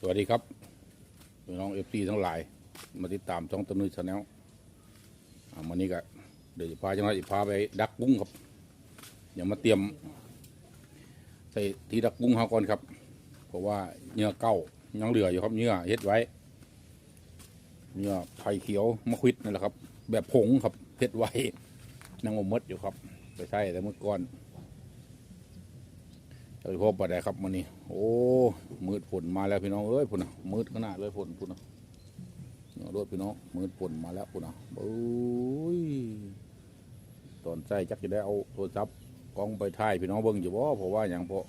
สวัสดีครับพี่น้องเอฟซีทั้งหลาย มาติดตามช่องตนุยชาแนลวันนี้ก็เดี๋ยวจะพาจังหวัดพาไปดักกุ้งครับอย่ามาเตรียม ใส่ที่ดักกุ้งเฮาก่อนครับ เพราะว่าเนื้อเก้ายังเหลืออยู่ครับเนื้อเฮ็ดไว้เนื้อไผ่เขียวมะขวิดนั่นแหละครับ แบบผงครับเฮ็ดไว้นังอมมดอยู่ครับ ไปใช่แต่เมื่อก่อน โดยเฉพาะปลาแดกครับมันนี้โอ้มืดฝนมาแล้วพี่น้องเอ้ยพุ่นนะมืดขนาดเลยฝนฝนะเนี่ยรถพี่น้องมืดฝนมาแล้วพุ่นะโอ้ยตอนใจจักจะได้เอาโทรศัพท์กล้องไปถ่ายพี่น้องเบิ่งอยู่บ่เพราะว่าอย่างเพราะ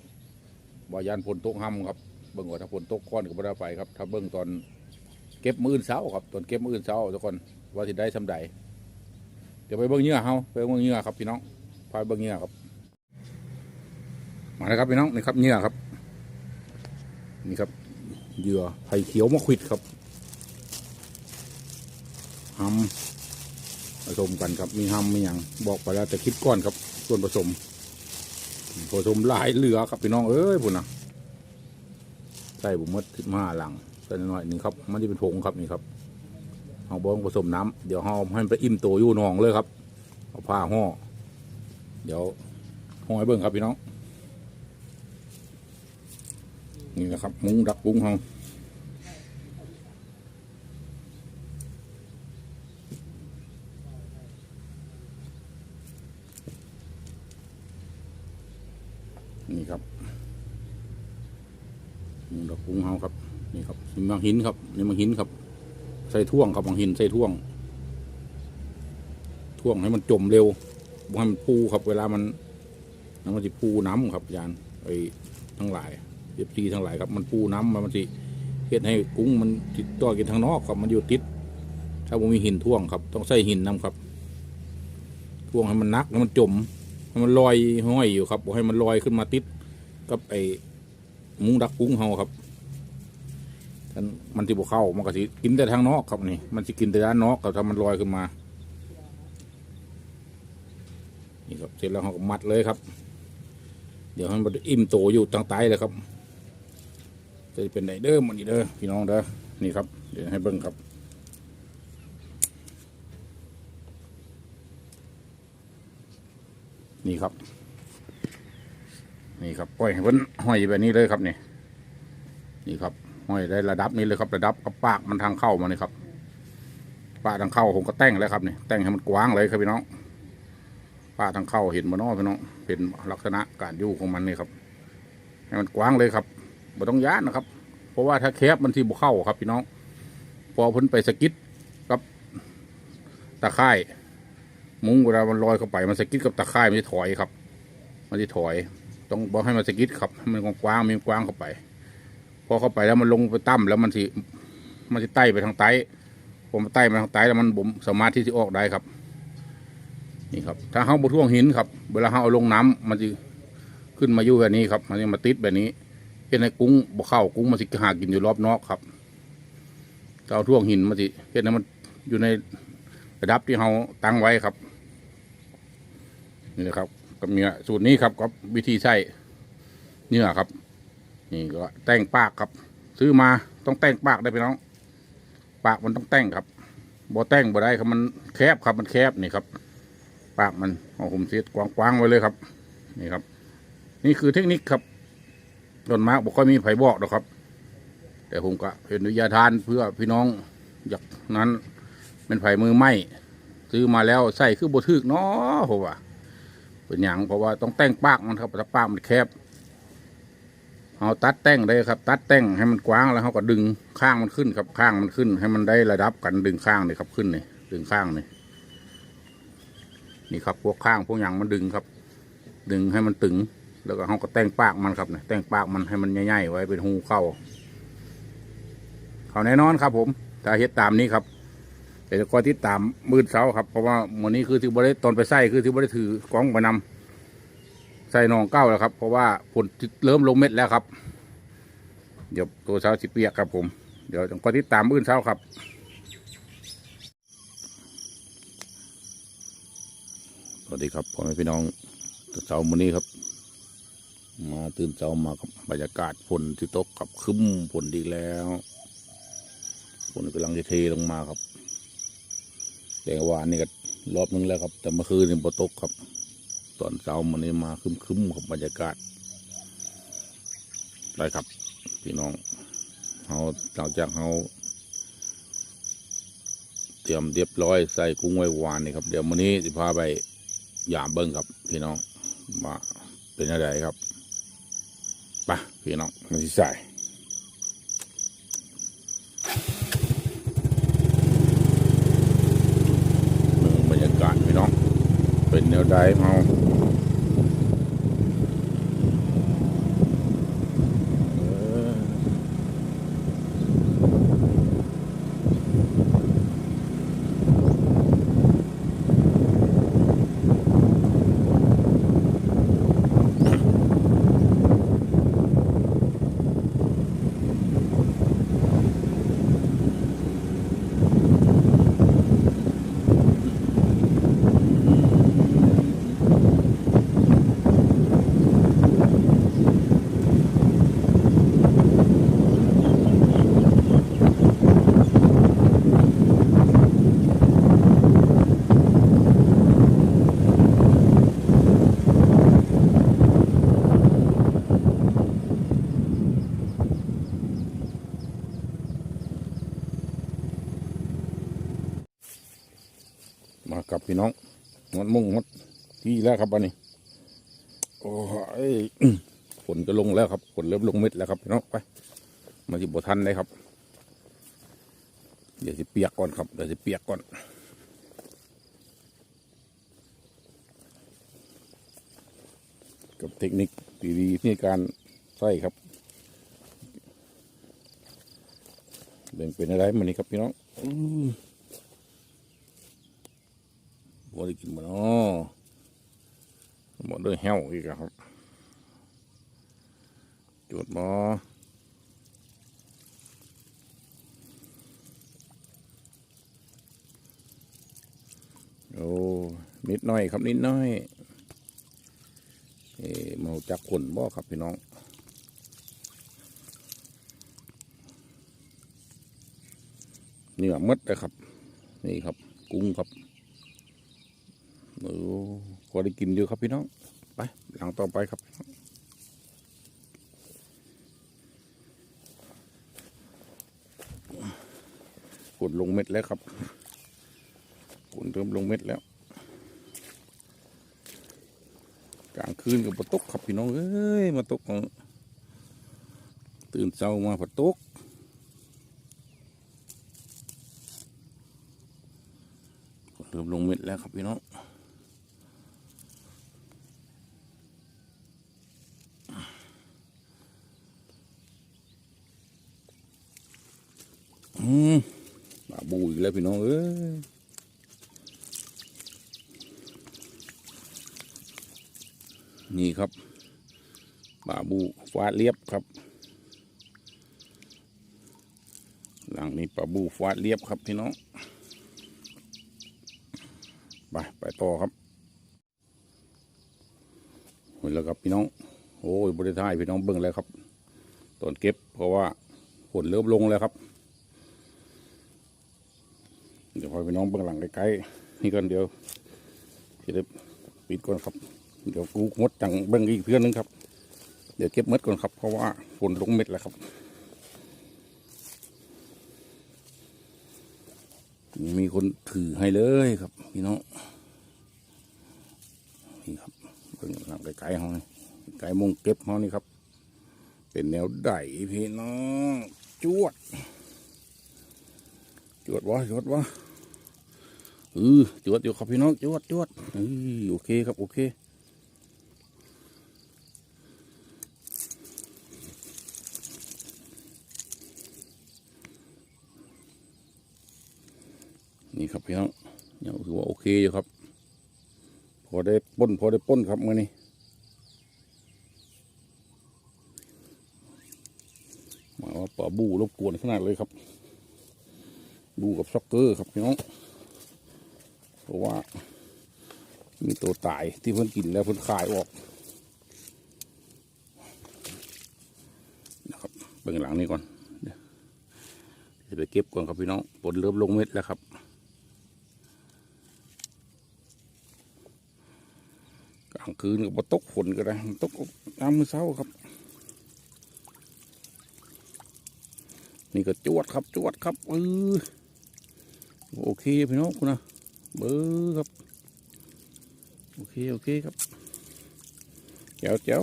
วายันฝนตกห้ำครับเบิ่งว่าถ้าฝนตกก้อนก็ไม่ได้ไปครับ ถ้าเบิ่งตอนเก็บมืออื่นเช้าครับตอนเก็บมืออื่นเช้าทุกคนว่าสิได้สำใดเดี๋ยวไปเบิ่งเหงื่อเฮาไปเบิ่งเหงื่อครับพี่น้องพาไปเบิ่งเหงื่อครับ มาแล้วครับพี่น้องนี่ครับเหยื่อครับ นี่ครับเหยื่อไผ่เขียวมะขวิดครับหำผสมกันครับ มีหำมีอย่างบอกไปแล้วแต่คิดก้อนครับ ส่วนผสม ผสมหลายเหลือครับพี่น้องเอ้ยพุ่นนะใส่บุมมดสิบห้าหลังใส่หน่อยหนึ่งครับ มันจะเป็นผงครับนี่ครับเอาบ้องผสมน้ำเดี๋ยวห่อให้มันไปอิ่มตัวอยู่นองเลยครับเอาผ้าห่อเดี๋ยวห่อให้เบิ่งครับพี่น้อง นี่นะครับ มุ้งดักกุ้งเขานี่ครับมุ้งดักกุ้งเขาครับ นี่ครับนี่มังหินครับนี่มังหินครับ ใส่ท่วงครับมังหินใส่ท่วง ท่วงให้มันจมเร็วบ่ให้มันปูครับ เวลามันน้ำมันจะปูน้ำครับยานไอ้ทั้งหลาย เอฟซีทั้งหลายครับมันปูน้ำมามันสิเฮ็ดให้กุ้งมันติดต่อกันทางนอกครับมันอยู่ติด ถ้าผมมีหินท่วงครับ ต้องใส่หินนํครับท่วงให้มันนักให้มันจมให้มันลอยห้อยอยู่ครับให้มันลอยขึ้นมาติดกับไอ้มุ้งดักกุ้งเฮาครับท่านมันที่บเข้ามันก็สิกินแต่ทางนอกครับนี่มันสิกินแต่ด้านนอกครับถ้ามันลอยขึ้นมานี่ครับเสร็จแล้วเราก็มัดเลยครับ เดี๋ยวให้มันอิ่มโตอยู่ตั้งไตเลยครับ จะเป็นไดเด้อมันนี่เด้อพี่น้องเด้อนี่ครับ เดี๋ยวให้เบิ้งครับ นี่ครับ นี่ครับปล่อยให้เพิ่นห้อยแบบนี้เลยครับนี่นี่ครับห้อยได้ระดับนี้เลยครับ ระดับกับปากมันทางเข้ามานี่ครับปากทางเข้าผมก็แต่งแล้วครับนี่แต่งให้มันกว้างเลยครับพี่น้องปากทางเข้าเห็นมานาะพี่น้องเป็นลักษณะการยู่ของมันนี่ครับให้มันกว้างเลยครับ บ่ต้องย้านนะครับ เพราะว่าถ้าแคบมันที่บุเข้าครับพี่น้อง พอพ้นไปสกิดกับตะไคร่มุ้งเวลามันลอยเข้าไปมันสกิดกับตะไคร่มันจะถอยครับ มันจะถอย ต้องบอกให้มันสกิดครับให้มันกว้างมีกว้างเข้าไป พอเข้าไปแล้วมันลงไปต่ำแล้วมันสิมันจะไต่ไปทางใต้ผมไต่มาทางใต้แล้วมันผมสามารถที่จะออกได้ครับ นี่ครับ ถ้าเขาบท่วงหินครับ เวลาเขาเอาลงน้ำมันจะขึ้นมาอยู่แบบนี้ครับ มันจะมาติดแบบนี้ เห็นในกุ้งบ่เข้ากุ้งมันสิหากินอยู่รอบนอกครับถ้าเอาท่วงหินมันสิเห็นให้มันอยู่ในระดับที่เราตั้งไว้ครับนี่แหละครับกับเนี่ยสูตรนี้ครับกับวิธีใช้เนื้อครับ นี่ก็แต่งปากครับ ซื้อมาต้องแต่งปากได้พี่น้อง ปากมันต้องแต่งครับบ่แต่งบ่ได้ครับมันแคบครับมันแคบนี่ครับ ปากมันเอาผมเสียกว้างๆไว้เลยครับ นี่ครับ นี่คือเทคนิคครับ ต้นมากบอกค่อยมีไผบอกหรอกครับ แต่ผมก็เป็นวิทยาทานเพื่อพี่น้องอยากนั้นเป็นไผ่มือไหมซื้อมาแล้วใส่คือบทึกเนาะผมว่าเป็นอย่างเพราะว่าต้องแต่งปากมันครับถ้าปากมันแคบเอาตัดแต่งได้ครับ ตัดแต่งให้มันกว้างแล้วเขาก็ดึงข้างมันขึ้นครับข้างมันขึ้น ให้มันได้ระดับกันดึงข้างนี่ครับขึ้นนี่ดึงข้างนี่นี่ครับพวกข้างพวกอย่างมันดึงครับ ดึงให้มันตึง แล้วก็เขาก็แต่งปากมันครับเนี่ยแต่งปากมันให้มันใหญ่ๆไว้เป็นหูเข้า เขาแน่นอนครับ ผมถ้าเฮ็ดตามนี้ครับแต่ก็ที่ตามมืดเสาครับ เพราะว่าวันนี้คือที่บริตอนไปใส่คือที่บริถือกล้องไปนำใส่นองเก้าแล้วครับ เพราะว่าผลเริ่มลงเม็ดแล้วครับ เดี๋ยวตัวเสาสิเปียกครับ ผม เดี๋ยวก็ที่ตามมืดเสาครับสวัสดีครับพ่อแม่พี่น้องเสาร์วันนี้ครับ มาตื่นเช้ามากับบรรยากาศฝนที่ตกกับคึ้มฝนดีแล้วฝนกำลังจะเทลงมาครับ แต่วานนี่ก็รอบนึงแล้วครับ แต่เมื่อคืนนี่บ่ตกครับ ตอนเช้ามันนี่มาคึ้มๆครับบรรยากาศได้ครับ พี่น้องเขาหลังจากเขาเตรียมเรียบร้อยใส่กุ้งไว้วานนี่ครับ เดี๋ยววันนี้จะพาไปยามเบิ้งครับ พี่น้องว่าเป็นอะไรครับ พี่น้องมันสิใส่เบิ่งบรรยากาศพี่น้อง เป็นแนวใดเมา พี่น้องหมดมุ่งหมดที่แล้วครับวันนี้ โอ้ยฝนจะลงแล้วครับฝนเริ่มลงเม็ดแล้วครับพี่น้องไปมาที่บทันได้ครับ เดี๋ยวจะเปียกก่อนครับเดี๋ยวจะเปียกก่อนกับเทคนิคดีๆในการใส่ครับเบ่งเป็นอะไรมันนี่ครับพี่น้องอ บ่ได้กินบ่เนาะบ่ด้วยแห้วอีกครับจุดบ่โอ้นิดหน่อยครับนิดหน่อยเออเมาจากคนบ่ครับพี่น้องเนื้อหมดเลยครับ นี่ครับ กุ้งครับ โอ้พอได้กินอยู่ครับพี่น้อง ไปหลังต่อไปครับกดลงเม็ดแล้วครับกดเริ่มลงเม็ดแล้ว กลางคืนกับปตกครับพี่น้องเอ้ยมาตกตื่นเช้ามาฝนตกเริ่มลงเม็ดแล้วครับพี่น้องอืมบาบูอีก แล้วพี่น้องเอ้ยนี่ครับบาบูฟาดเรียบครับ หลังนี้ปลาบูฟาดเรียบครับพี่น้องไปไปต่อครับเห็นแล้วครับพี่น้อง โอ้ยบริทายพี่น้องเบิ่งแล้วครับ ตอนเก็บเพราะว่าฝนเริ่มลงแล้วครับ เดี๋ยวพอพี่น้องเบิ่งหลังใกล้ๆนี่ก่อนเดียวจะได้ปิดก่อนครับ เดี๋ยวกูงดจังเบิ้องอีกเพื่อนนึงครับ เดี๋ยวเก็บเม็ดก่อนครับ เพราะว่าฝนลงเม็ดแล้วครับ มีคนถือให้เลยครับ พี่น้องนี่ครับเบิ้องหลังไกล้ๆเขาไกลมงเก็บเขานี่ครับ เป็นแนวไดพี่น้องจวด จวดวะจวดวะ เออจวดอยู่ครับพี่น้องจวดจวดเออโอเคครับโอเคนี่ครับพี่น้องยังถือว่าโอเคอยู่ครับ พอได้ป้นพอได้ป้นครับมื่อนี้หมายว่าปลาบูรบกวนขนาดเลยครับ บูกับช็อกเกอร์ครับพี่น้อง เพราะว่า มีตัวตายที่เพิ่นกินแล้วเพิ่นขายออกนะครับเบื้องหลังนี้ก่อนจะไปเก็บก่อนครับพี่น้องฝนเริ่มลงเม็ดแล้วครับกลางคืนก็บตกฝนก็ได้ตกยามมื้อเช้าครับ นี่ก็จวดครับจวดครับเออโอเคพี่น้องคุณนะ เบอร์ครับ โอเค โอเคครับแจ๋วแจ๋ว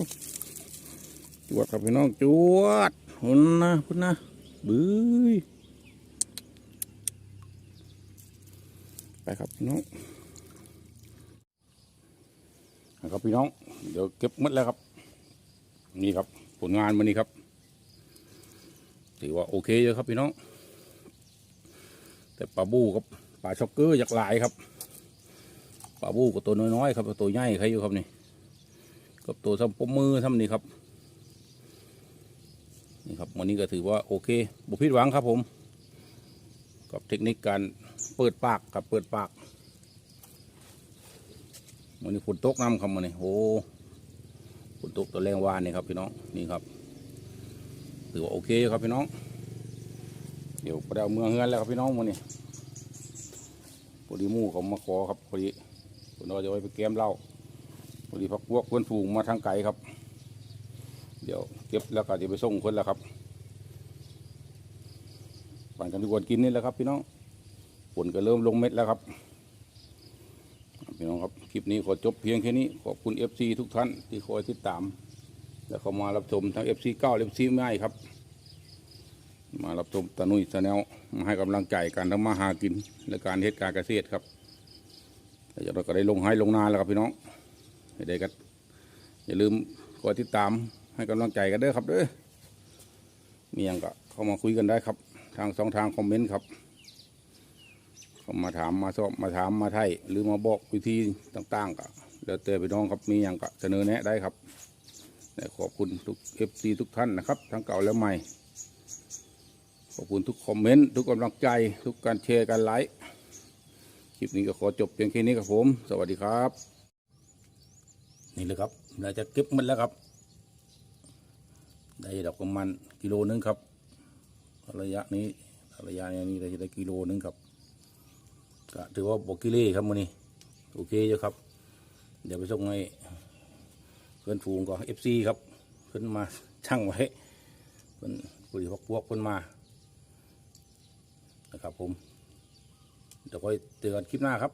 จวดครับพี่น้องจวดคุณนะคุณนะบื้อไปครับพี่น้องครับพี่น้อง เดี๋ยวเก็บหมดแล้วครับ นี่ครับผลงานมันนี้ครับถือว่าโอเคเยอะครับพี่น้อง แต่ปลาบูครับ ปลาช็อกเกอร์อยากหลายครับปลาบูก็ตัวน้อยๆครับตัวใหญ่ใครอยู่ครับนี่กับตัวซ้ำปมมือซ้ำนี่ครับนี่ครับวันนี้ก็ถือว่าโอเคบุพิดหวังครับผม กับเทคนิคการเปิดปากกับเปิดปากมันนี้ฝนตกน้ำครับมันนี่โอ้ฝนตกตัวแรงวานนี่ครับพี่น้องนี่ครับถือว่าโอเคครับพี่น้อง เดี๋ยวไปเอาเมืองเฮือนแล้วครับพี่น้องมันนี่ พอดีมู่เขามาขอครับพอดีคนเราจะไว้ไปแก้มเหล้าพอดีพักพวกเพื่อนฝูงมาทางไกลครับ เดี๋ยวเก็บแล้วก็จะไปส่งคนแล้วครับปั่นกันทุกคนกินนี่แหละครับ พี่น้องฝนก็เริ่มลงเม็ดแล้วครับพี่น้องครับคลิปนี้ขอจบเพียงแค่นี้ขอบคุณ FC ทุกท่านที่คอยติดตาม และเข้ามารับชมทั้ง FC 9 FC ไม่ครับ มารับชมตานุยสแนลมาให้กำลังใจการทำมาหากิน และการเหตุการเกษตรครับแล้วเราก็ได้ลงให้ลงนาแล้วครับพี่น้องได้กันอย่าลืมคอยติดตามให้กำลังใจกันเด้อครับเด้อมีอย่างก็เข้ามาคุยกันได้ครับ ทางสองทางคอมเมนต์ครับเขามาถามมาสอบมาถามมาไทยหรือมาบอกวิธีต่างๆก็แล้วแต่พี่น้องครับมีอย่างก็เสนอแนะได้ครับขอบคุณทุกเอฟซีทุกท่านนะครับ ทั้งเก่าและใหม่ ขอบคุณทุกคอมเมนต์ทุกกำลังใจ ทุกการแชร์การไลค์คลิปนี้ก็ขอจบเพียงแค่นี้ครับผม สวัสดีครับ นี่เลยครับเราจะเก็บมันแล้วครับ ได้ดอกประมาณกิโลนึงครับ ระยะนี้ระยะนี้เราจะได้กิโลนึงครับก็ถือว่าบกิเล่ครับมันนี้โอเคอยู่ครับ เดี๋ยวไปส่งให้เพื่อนฝูงก็เอฟซีครับขึ้นมาช่างไว้เพื่อนผู้ที่พวกพวกเพื่อนมา นะครับผมเดี๋ยวค่อยเจอกันคลิปหน้าครับ